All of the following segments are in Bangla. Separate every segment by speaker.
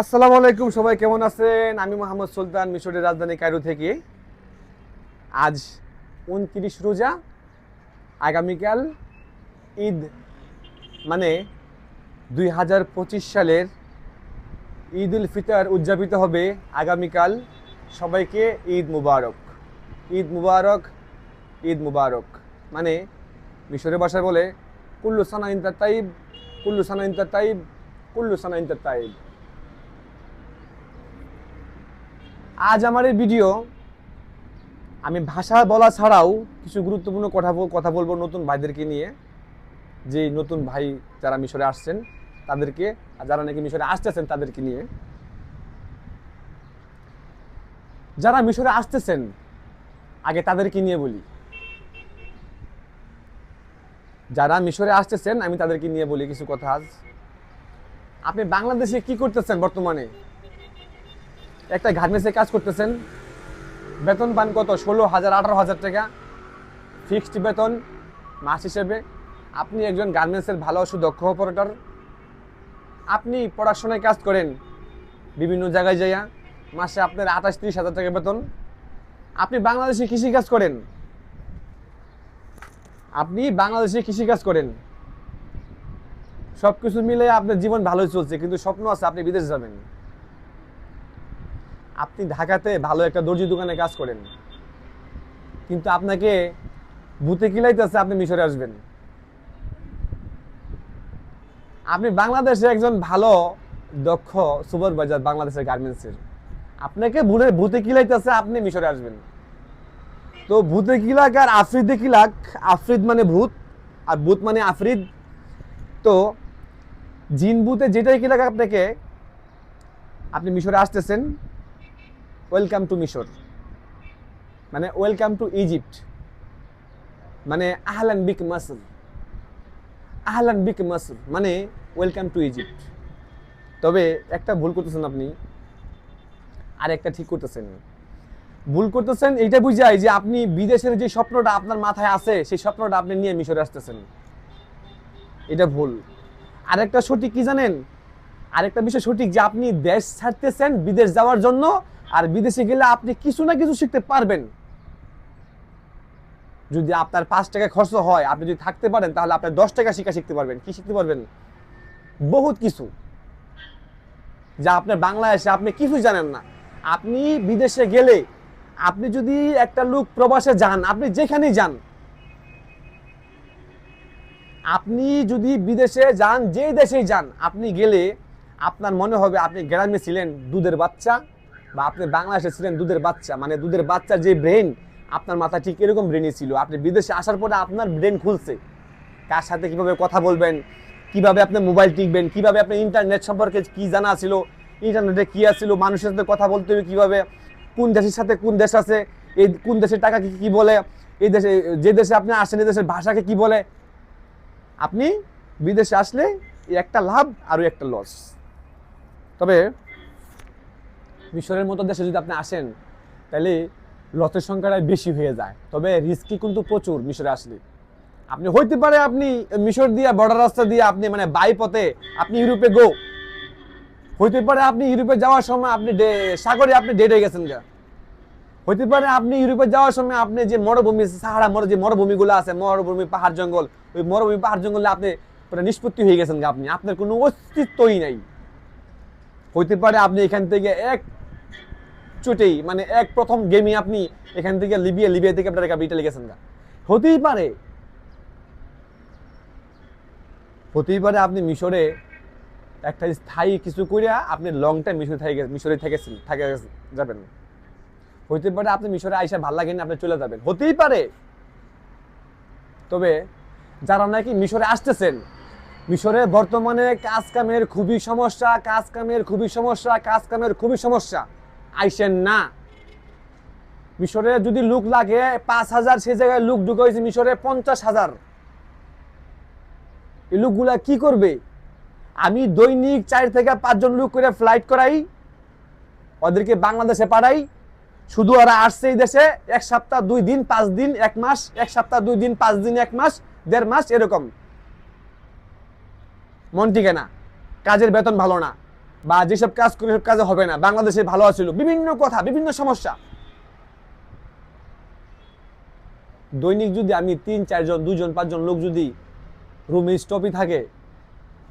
Speaker 1: আসসালামু আলাইকুম, সবাই কেমন আছেন? আমি মোহাম্মদ সুলতান, মিশরের রাজধানী কায়রো থেকে। আজ উনত্রিশ রোজা, আগামীকাল ঈদ মানে দুই হাজার পঁচিশ সালের ঈদ উল ফিতর উদযাপিত হবে আগামীকাল। সবাইকে ঈদ মুবারক। ঈদ মুবারক ঈদ মুবারক। মানে মিশরের ভাষায় বলে, কুল্লু সানা ইন্তার তাইব, কুল্লু সানা ইন্তার তাইব, কুল্লু সানা ইন্তার তাইব। আজ আমার এই ভিডিও, আমি ভাষা বলা ছাড়াও কিছু গুরুত্বপূর্ণ কথা কথা বলব নতুন ভাইদেরকে নিয়ে। যে নতুন ভাই যারা মিশরে আসছেন, তাদেরকে, আর যারা নাকি মিশরে আসতেছেন তাদেরকে নিয়ে। যারা মিশরে আসতেছেন আগে তাদেরকে নিয়ে বলি। যারা মিশরে আসতেছেন আমি তাদেরকে নিয়ে বলি কিছু কথা আজ। আপনি বাংলাদেশে কি করতেছেন বর্তমানে? একটা গার্মেন্টসে কাজ করতেছেন। বেতন পান কত? ষোলো হাজার, আঠারো হাজার টাকা। ফিক্সড বেতন মাস হিসেবে। আপনি একজন গার্মেন্টসের ভালো সুদক্ষ অপারেটর। আপনি পড়াশোনায় কাজ করেন বিভিন্ন জায়গায় যাইয়া। মাসে আপনার আঠাশ, তিরিশ হাজার টাকা বেতন। আপনি বাংলাদেশে কৃষিকাজ করেন। আপনি বাংলাদেশে কৃষিকাজ করেন। সব কিছু মিলে আপনার জীবন ভালোই চলছে, কিন্তু স্বপ্ন আছে আপনি বিদেশ যাবেন। আপনি ঢাকাতে ভালো একটা দর্জি দোকানে কাজ করেন। কিন্তু আপনাকে ভূতে কিলাইতেছে আপনি মিশরে আসবেন। আপনি বাংলাদেশে একজন ভালো, দক্ষ সুপারভাইজার বাংলাদেশের গার্মেন্টসের। আপনাকে ভুলে ভূতে কিলাইতেছে আপনি মিশরে আসবেন। তো ভূতে কিলাক আর আফ্রিদে কিলাক, আফ্রিদ মানে ভূত আর ভূত মানে আফ্রিদ। তো জিন ভূতে যেটাই কিলাক আপনাকে, আপনি মিশরে আসতেছেন। ওয়েলকাম টু মিশর। মানে ওয়েলকাম টু ইজিপ্ট। মানে আহলান বিক মাসর আহলান বিক মাসর মানে ওয়েলকাম টু ইজিপ্ট। তবে একটা ভুল করতেছেন আপনি। আর একটা ঠিক করতেছেন। ভুল করতেছেন, এইটা বুঝাই যে আপনি বিদেশের যে স্বপ্নটা আপনার মাথায় আছে, সেই স্বপ্নটা আপনি নিয়ে মিশরে আসতেছেন। এটা ভুল। আরেকটা সঠিক কি জানেন? আরেকটা বিষয় সঠিক যে আপনি দেশ ছাড়তেছেন বিদেশ যাওয়ার জন্য আর বিদেশে গেলে আপনি কিছু না কিছু শিখতে পারবেন। যদি আপনার পাঁচ টাকা খরচ হয়, আপনি যদি থাকতে পারেন, তাহলে আপনার দশ টাকা শিক্ষা শিখতে পারবেন। কি শিখতে পারবেন? বহুত কিছু। যা আপনার বাংলাদেশে আপনি কিছু জানেন না। আপনি বিদেশে গেলে আপনি যদি একটা লোক প্রবাসে যান, আপনি যেখানেই যান, আপনি যদি বিদেশে যান, যে দেশেই যান, আপনি গেলে আপনার মনে হবে আপনি গ্রামে ছিলেন দুধের বাচ্চা। বা আপনি বাংলাদেশে ছিলেন দুধের বাচ্চা মানে দুধের বাচ্চার যে ব্রেন আপনার মাথা ঠিক এরকম ব্রেনই ছিল। আপনি বিদেশে আসার পরে আপনার ব্রেন খুলছে। কার সাথে কীভাবে কথা বলবেন, কীভাবে আপনি মোবাইল টিকবেন, কীভাবে আপনি ইন্টারনেট সম্পর্কে কি জানা ছিল ইন্টারনেটে কি আছিল, মানুষের সাথে কথা বলতে হবে কীভাবে, কোন দেশের সাথে কোন দেশ আছে, এই কোন দেশের টাকা কি কি বলে, এই দেশে, যে দেশে আপনি আসেন, এই দেশের ভাষাকে কি বলে। আপনি বিদেশে আসলে একটা লাভ আর একটা লস তবে মিশরের মতো দেশে যদি আপনি আসেন, তাহলে লসের সংখ্যাটা বেশি হয়ে যায়। তবে রিস্কি কিন্তু প্রচুর মিশরে আসলে। আপনি হইতে পারে আপনি মিশর দিয়ে, বর্ডার রাস্তা দিয়ে আপনি মানে বাই পথে আপনি ইউরোপে গো হইতে পারে আপনি ইউরোপে যাওয়ার সময় আপনি সাগরে আপনি ডেট হয়ে গেছেন গা। হইতে পারে আপনি ইউরোপে যাওয়ার সময় আপনি যে মরুভূমি, সাহারা মর যে মরুভূমিগুলো আছে, মরুভূমি, পাহাড়, জঙ্গল, ওই মরুভূমি, পাহাড়, জঙ্গলে আপনি নিষ্পত্তি হয়ে গেছেন আপনি। আপনার কোনো অস্তিত্বই নাই। হইতে পারে আপনি এখান থেকে এক চুটেই মানে এক প্রথম গেমই আপনি এখান থেকে লিবিয়া লিবিয়া থেকে আপনার ইটালি গেছেন গা। হতেই পারে হতেই পারে আপনি মিশরে একটা স্থায়ী কিছু করিয়া আপনি লং টাইম মিশরে থেকে মিশরে থেকেছেন থাকে যাবেন। হইতে পারে আপনি মিশরে আইসা ভালো লাগেনি, আপনি চলে যাবেন। হতেই পারে। তবে যারা নাকি মিশরে আসতেছেন, মিশরে বর্তমানে কাজ কামের খুবই সমস্যা, কাজ কামের খুবই সমস্যা, কাজ কামের খুবই সমস্যা। আইসেন না। মিশরে যদি লুক লাগে, পাঁচ হাজার সে জায়গায় লুক ঢুকে হয়েছে মিশরে পঞ্চাশ হাজার। এই লুকগুলা কি করবে? আমি দৈনিক চার থেকে পাঁচজন লুক করে ফ্লাইট করাই, ওদেরকে বাংলাদেশে পাঠাই। শুধু ওরা আসছে এই দেশে, এক সপ্তাহ, দুই দিন, পাঁচ দিন, এক মাস, এক সপ্তাহ, দুই দিন, পাঁচ দিন, এক মাস, দেড় মাস, এরকম। মন টিকে না। কাজের বেতন ভালো না। বা যেসব কাজ করে সব কাজে হবে না, বাংলাদেশে ভালো আছিল, বিভিন্ন কথা, বিভিন্ন সমস্যা। দৈনিক যদি আমি তিন, চারজন, দুজন, পাঁচজন লোক যদি রুমে স্টপই থাকে,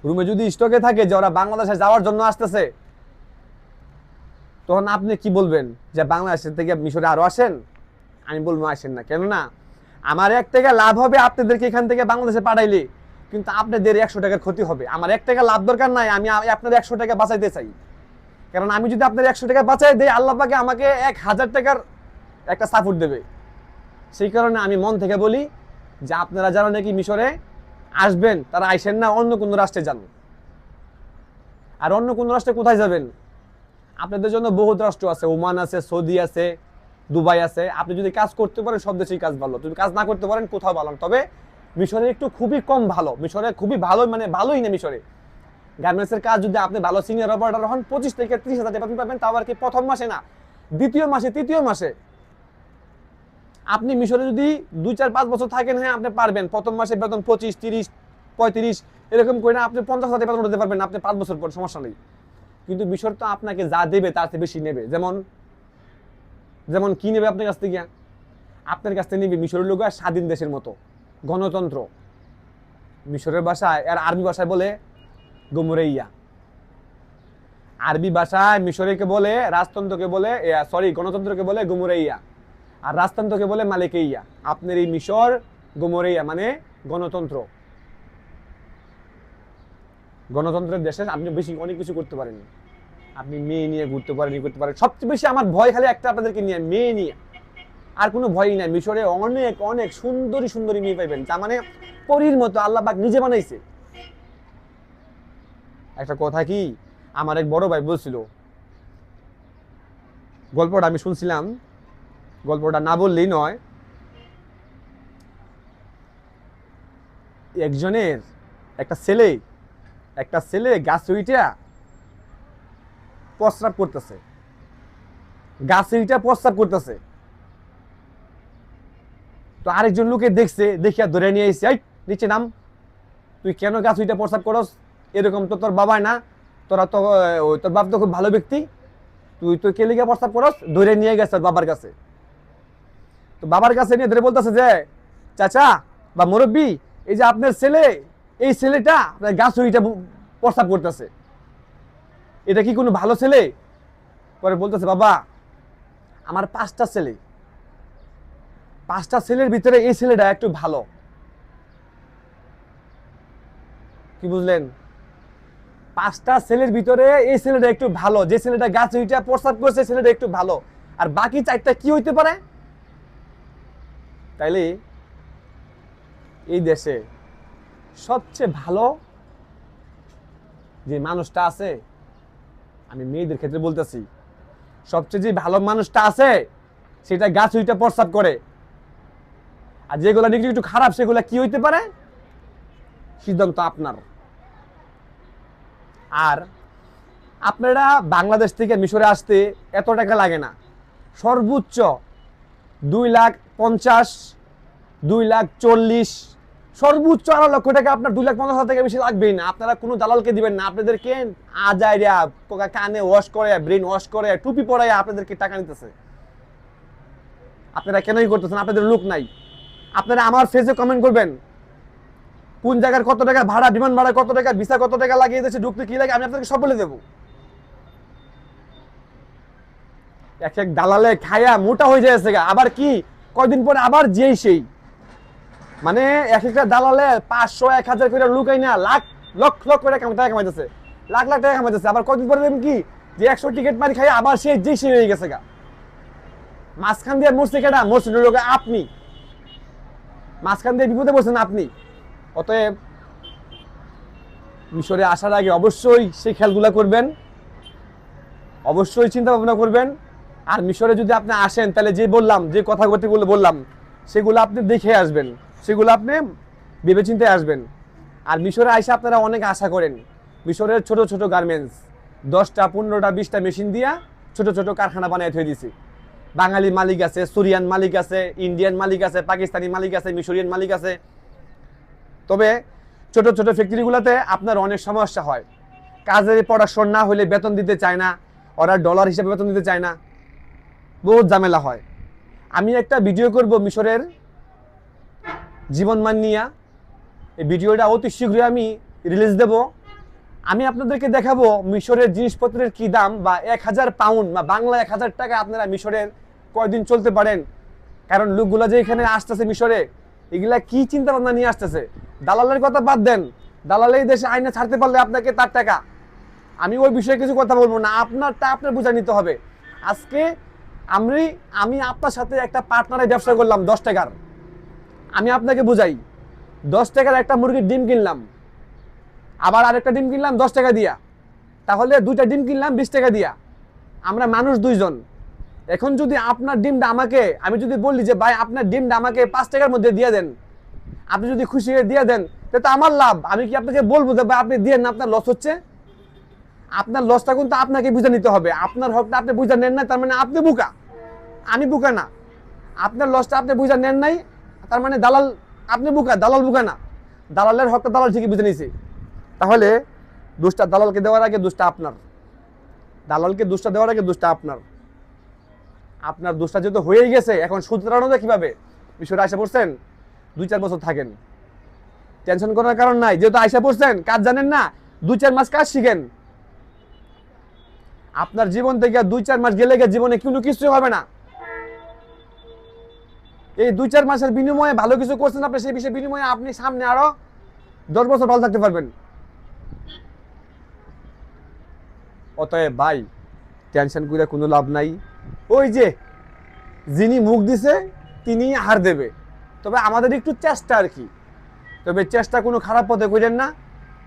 Speaker 1: রুমে যদি স্টকে থাকে যে ওরা বাংলাদেশে যাওয়ার জন্য আসতেছে, তখন আপনি কি বলবেন? যে বাংলাদেশের থেকে মিশরে আরও আসেন? আমি বলব আসেন না। কেননা, আমার এক থেকে লাভ হবে আপনাদেরকে এখান থেকে বাংলাদেশে পাঠাইলে। কিন্তু আপনাদের একশো টাকার ক্ষতি হবে। আমার এক টাকা লাভ দরকার নাই, আমি আপনার একশো টাকা বাঁচাইতে চাই। কারণ আমি যদি আপনার একশো টাকা বাঁচাই দেই, আল্লাহ পাকে আমাকে এক হাজার টাকার একটা সাপোর্ট দেবে। সেই কারণে আমি মন থেকে বলি যে আপনারা যারা নাকি মিশরে আসবেন, তারা আইসেন না, অন্য কোনো রাষ্ট্রে যান। আর অন্য কোনো রাষ্ট্রে কোথায় যাবেন? আপনাদের জন্য বহুত রাষ্ট্র আছে, ওমান আছে, সৌদি আছে, দুবাই আছে। আপনি যদি কাজ করতে পারেন, সব দেশেই কাজ ভালো। যদি কাজ না করতে পারেন, কোথাও ভালো তবে মিশরে একটু খুবই কম ভালো। মিশরে খুবই ভালো মানে ভালোই না মিশরে। গার্মেন্টসের কাজ যদি আপনি ভালো সিনিয়র অপারেটর হন, পঁচিশ থেকে ত্রিশ হাজার টাকা পাবেন, তাও আর কি প্রথম মাসে না। দ্বিতীয় মাসে, তৃতীয় মাসে। আপনি মিশরে যদি দুই চার পাঁচ বছর থাকেন হ্যাঁ আপনি পারবেন। প্রথম মাসে বেতন পঁচিশ, তিরিশ, পঁয়ত্রিশ, এরকম করে না, আপনি পঞ্চাশ হাজার বেতন উঠাতে পারবেন আপনি পাঁচ বছর পর, সমস্যা নেই। কিন্তু মিশর তো আপনাকে যা দেবে, তার চেয়ে বেশি নেবে। যেমন যেমন কি নেবে আপনার কাছ থেকে? আপনার কাছ থেকে নেবে মিশরের লোক আর স্বাধীন দেশের মতো। গণতন্ত্র। মিশরের ভাষায় আর আরবি ভাষায় বলে গোমরেইয়া। আরবি ভাষায় মিশরেকে বলে, রাজতন্ত্রকে বলে সরি গণতন্ত্রকে বলে গোমরেইয়া। আর রাজতন্ত্রকে বলে মালিকেইয়া। আপনার এই মিশর গোমরেইয়া মানে গণতন্ত্র। গণতন্ত্রের দেশে আপনি বেশি, অনেক কিছু করতে পারেন আপনি মেয়ে নিয়ে ঘুরতে পারেন করতে পারেন সবচেয়ে বেশি আমার ভয় খালি একটা আপনাদেরকে নিয়ে, মেয়ে নিয়ে। আর কোনো ভয়ই নাই। মিশরে অনেক অনেক সুন্দরী সুন্দরী মেয়ে পাইবেন। তার মানে পরীর মতো আল্লাহ পাক নিজে বানাইছে। একটা কথা কি? আমার এক বড় ভাই বলছিল, গল্পটা আমি শুনছিলাম, গল্পটা না বললেই নয়। একজনের একটা ছেলে একটা ছেলে গাছ উইটা প্রস্রাব করতেছে। গাছে উইটা প্রস্রাব করতেছে। তো আরেকজন লোকে দেখছে দেখিয়া ধরে নিয়ে এসে নিচে নাম, তুই কেন গাছ ওইটা প্রস্রাব করস? এরকম তো তোর বাবাই না, তোরা তো ওই তোর বাপ তো খুব ভালো ব্যক্তি। তুই তো কেলিকা প্রস্তাব করস? ধরে নিয়ে গেছে বাবার কাছে। তো বাবার কাছে নিয়ে ধরে বলতেছে যে, চাচা বা মুরব্বী, এই যে আপনার ছেলে, এই ছেলেটা আপনার গাছ ওইটা প্রস্তাব করতেছে। এটা কি কোনো ভালো ছেলে? পরে বলতেছে, বাবা, আমার পাঁচটা ছেলে। পাঁচটা ছেলের ভিতরে এই ছেলেটা একটু ভালো। কি বুঝলেন? পাঁচটা ছেলের ভিতরে এই ছেলেটা একটু ভালো, যে ছেলেটা গাছ উইটা প্রস্তাব করছে ছেলেটা একটু ভালো। আর বাকি চারটা কি হইতে পারে? তাইলে এই দেশে সবচেয়ে ভালো যে মানুষটা আছে, আমি মেয়েদের ক্ষেত্রে বলতেছি, সবচেয়ে যে ভালো মানুষটা আছে, সেটা গাছ উইটা প্রস্তাব করে। আর যেগুলো নাকি একটু খারাপ, সেগুলো কি হইতে পারে? সিদ্ধান্ত আপনার। আর আপনারা বাংলাদেশ থেকে মিশরে আসতে এত টাকা লাগে না। সর্বোচ্চ দুই লাখ পঞ্চাশ, দুই লাখ চল্লিশ, সর্বোচ্চ আড়াই লক্ষ টাকা আপনার দুই লাখ পঞ্চাশ হাজার টাকা বেশি লাগবেই না। আপনারা কোনো দালালকে দিবেন না। আপনাদেরকে আজাইরা কানে ওয়াশ করে, ব্রেন ওয়াশ করে, টুপি পরাই আপনাদেরকে টাকা নিতেছে? আপনারা কেনই করতেছেন? আপনাদের লোক নাই। আপনারা আমার ফেসে কমেন্ট করবেন। কোন জায়গার কত টাকা ভাড়া, বিমান ভাড়া কত টাকা ভিসা কত টাকা লাগিয়ে দিয়েছে, ঢুকতে কি লাগে, আমি আপনাকে সব বলে দেবো। এক এক দালালে খায়া মোটা হয়ে যাচ্ছে। আবার কি? কয়দিন পরে আবার যেই সেই। মানে এক একটা দালালে পাঁচশো, এক হাজার করে লুকাই না লাখ, লক্ষ লক্ষ করে টাকা কামাইতেছে। লাখ লাখ টাকা কামাইতেছে। আবার কয়দিন পরে দেখবেন কি? যে একশো টিকিট মারি খাই আবার সে যেই সেই হয়ে গেছে গা। মাঝখান দিয়ে মরছে কেটা মরছে আপনি। মাঝখান দিয়ে বিপদে বসছেন আপনি। অতএব মিশরে আসার আগে অবশ্যই সেই খেলগুলা করবেন। অবশ্যই চিন্তা ভাবনা করবেন। আর মিশরে যদি আপনি আসেন, তাহলে যে বললাম, যে কথাগুলো বললাম, সেগুলো আপনি দেখে আসবেন। সেগুলো আপনি ভেবেচিন্তে আসবেন। আর মিশরে আইসে আপনারা অনেক আশা করেন। মিশরের ছোট ছোট গার্মেন্টস দশটা, পনেরোটা, বিশটা মেশিন দিয়া ছোট ছোট কারখানা বানিয়ে থয়ে দিছি। বাঙালি মালিক আছে, সুরিয়ান মালিক আছে, ইন্ডিয়ান মালিক আছে, পাকিস্তানি মালিক আছে, মিশরিয়ান মালিক আছে। তবে ছোট ছোট ফ্যাক্টরিগুলোতে আপনার অনেক সমস্যা হয়। কাজের প্রোডাকশন না হলে বেতন দিতে চায় না, ওরা ডলার হিসেবে বেতন দিতে চায় না। বহুত ঝামেলা হয়। আমি একটা ভিডিও করব মিশরের জীবনমান নিয়া। এই ভিডিওটা অতি শীঘ্রই আমি রিলিজ দেব। আমি আপনাদেরকে দেখাবো মিশরের জিনিসপত্রের কি দাম বা এক হাজার পাউন্ড বা বাংলা এক হাজার টাকা আপনারা মিশরের কয়দিন চলতে পারেন? কারণ লোকগুলা যে এখানে আসতেছে মিশরে, এগুলা কি চিন্তা ভাবনা নিয়ে আসতেছে? দালালের কথা বাদ দেন। দালালে এই দেশে আইনে ছাড়তে পারলে আপনাকে তার টাকা। আমি ওই বিষয়ে কিছু কথা বলব না, আপনারটা আপনার বুঝা নিতে হবে। আজকে আমি আমি আপনার সাথে একটা পার্টনারে ব্যবসা করলাম দশ টাকার। আমি আপনাকে বুঝাই, দশ টাকার একটা মুরগির ডিম কিনলাম। আবার আরেকটা ডিম কিনলাম দশ টাকা দিয়া। তাহলে দুইটা ডিম কিনলাম বিশ টাকা দিয়া। আমরা মানুষ দুইজন। এখন যদি আপনার ডিমটা আমাকে, আমি যদি বলি যে, ভাই, আপনার ডিমটা আমাকে পাঁচ টাকার মধ্যে দিয়ে দেন। আপনি যদি খুশি হয়ে দিয়ে দেন তাহলে তো আমার লাভ। আমি কি আপনাকে বলব যে, ভাই, আপনি দিয়ে না, আপনার লস হচ্ছে? আপনার লসটা কিন্তু আপনাকে বুঝে নিতে হবে। আপনার হকটা আপনি বুঝে নেন না তার মানে আপনি বুকা। আমি বুকা না। আপনার লসটা আপনি বুঝে নেন নাই, তার মানে দালাল, আপনি বুকা, দালাল বুকা না। দালালের হকটা দালাল ঠিকই বুঝে নিয়েছে। তাহলে দুষ্টা দালালকে দেওয়ার আগে দুষ্টা আপনার। দালালকে দুষ্টা দেওয়ার আগে দুষ্টা আপনার। আপনার দোষটা যেহেতু হয়েই গেছে, এখন শুধরানো যায় কীভাবে? বিষয়টা আশা পড়ছেন দুই চার বছর থাকেন। টেনশন করার কারণ নাই। যেহেতু আয়সা পড়ছেন কাজ জানেন না, দুই চার মাস কাজ শিখেন। আপনার জীবন থেকে দুই চার মাস গেলে গিয়ে জীবনে কোনো কিছু হবে না। এই দুই চার মাসের বিনিময়ে ভালো কিছু করছেন আপনি, সেই বিষয়ে বিনিময়ে আপনি সামনে আরও দশ বছর ভালো থাকতে পারবেন। অতএব ভাই টেনশন করে কোনো লাভ নাই। ওই যে যিনি মুখ দিছে তিনি হার দেবে। তবে আমাদের একটু চেষ্টা আর কি। তবে চেষ্টা কোনো খারাপ পথে করেন না।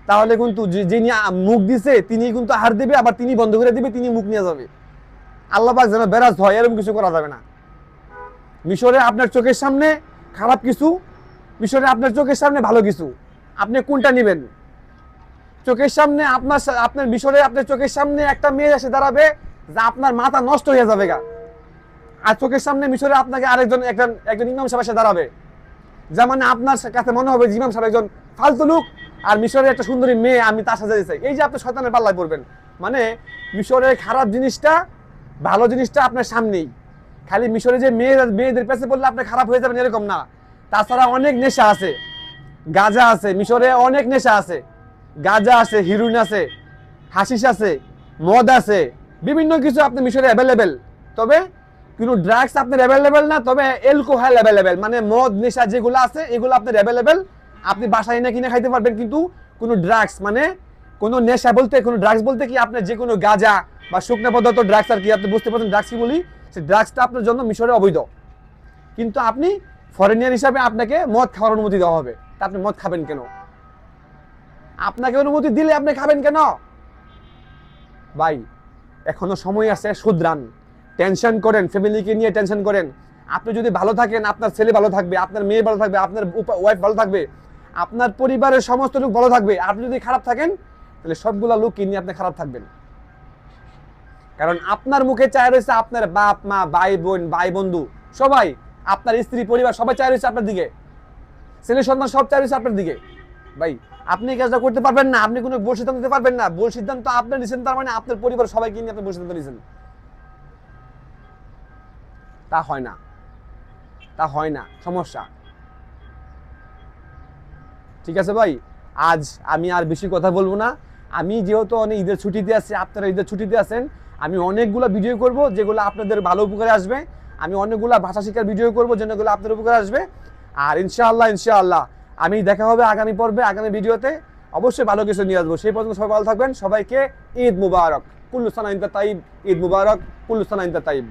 Speaker 1: তাহলে কিন্তু যিনি মুখ দিছে তিনি কিন্তু হার দেবে, আবার তিনি বন্ধ করে দিবে তিনি মুখ নিয়ে যাবে। আল্লাহ পাক যেন বেরাজ হয়, এরকম কিছু করা যাবে না। মিশরে আপনার চোখের সামনে খারাপ কিছু, মিশরে আপনার চোখের সামনে ভালো কিছু। আপনি কোনটা নেবেন? চোখের সামনে আপনার আপনার মিশরে আপনার চোখের সামনে একটা মেয়ে এসে দাঁড়াবে যা আপনার মাথা নষ্ট হয়ে যাবে গা। আর চোখের সামনে মিশরে আপনাকে আরেকজন, একজন একজন ইমাম সাহেব এসে দাঁড়াবে। যা মানে আপনার কাছে মনে হবে যে ইমাম সাহেব একজন ফালতু লোক, আর মিশরের একটা সুন্দরী মেয়ে, আমি তার সাথে চাই এই যে আপনি শয়তানের পাল্লায় পড়বেন। মানে মিশরের খারাপ জিনিসটা, ভালো জিনিসটা আপনার সামনেই। খালি মিশরে যে মেয়ে মেয়েদের পেছে পড়লে আপনি খারাপ হয়ে যাবেন এরকম না। তাছাড়া অনেক নেশা আছে। গাঁজা আছে, মিশরে অনেক নেশা আছে। গাঁজা আছে, হিরোইন আছে হাসিস আছে, মদ আছে। বিভিন্ন কিছু আপনি মিশরে অ্যাভেলেবেল তবে কোনো ড্রাগস আপনার অ্যাভেলেবেল না, তবে অ্যালকোহল অ্যাভেলেবেল মানে মদ, নেশা যেগুলো আছে, এগুলো আপনার অ্যাভেলেবেল আপনি বাসায় এনে কিনে খাইতে পারবেন, কিন্তু কোনো ড্রাগস মানে কোনো নেশা বলতে, কোনো ড্রাগস বলতে কি আপনার যে কোনো গাঁজা বা শুকনো পদার্থ ড্রাগস আর কি, আপনি বুঝতে পারছেন ড্রাগস কি বলি? সেই ড্রাগসটা আপনার জন্য মিশরে অবৈধ। কিন্তু আপনি ফরেনিয়ার হিসাবে আপনাকে মদ খাওয়ার অনুমতি দেওয়া হবে। তা আপনি মদ খাবেন কেন? আপনাকে অনুমতি দিলে আপনি খাবেন কেন? ভাই এখনও সময় আছে, শুধরান। টেনশন করেন ফ্যামিলিকে নিয়ে টেনশন করেন। আপনি যদি ভালো থাকেন, আপনার ছেলে ভালো থাকবে, আপনার মেয়ে ভালো থাকবে, আপনার ওয়াইফ ভালো থাকবে, আপনার পরিবারের সমস্ত লোক ভালো থাকবে। আপনি যদি খারাপ থাকেন, তাহলে সবগুলা লোক নিয়ে আপনি খারাপ থাকবেন? কারণ আপনার মুখে চায় রয়েছে আপনার বাপ, মা, ভাই, বোন, ভাই, বন্ধু, সবাই। আপনার স্ত্রী, পরিবার সবাই চায় রয়েছে আপনার দিকে। ছেলে সন্তান সব চায় রয়েছে আপনার দিকে। ভাই আপনি কাজটা করতে পারবেন না, আপনি কোনো ভুল সিদ্ধান্ত নিতে পারবেন না। ভুল সিদ্ধান্ত আপনি নিছেন, তার মানে আপনার পরিবার সবাইকে নিয়ে আপনি ভুল সিদ্ধান্ত নিয়েছেন তা হয় না। তা হয় না, সমস্যা। ঠিক আছে ভাই? আজ আমি আর বেশি কথা বলব না। আমি যেহেতু অনেক ঈদের ছুটিতে আছি, আপনারা ঈদের ছুটিতে আছেন, আমি অনেকগুলো ভিডিও করব যেগুলো আপনাদের ভালো উপকারে আসবে। আমি অনেকগুলো ভাষা শিক্ষার ভিডিও করব যেগুলো আপনাদের উপকারে আসবে। আর ইনশাআল্লাহ ইনশাআল্লাহ আমি দেখা হবে আগামী পর্বে, আগামী ভিডিওতে। অবশ্যই ভালো কিছু নিয়ে আসব। সেই পর্যন্ত সবাই ভালো থাকবেন। সবাইকে ঈদ মুবারক। কুল্লুস্তান ইন্তা তাইব। ঈদ মুবারক। কুল্লুস্তান ইন্তা তাইব।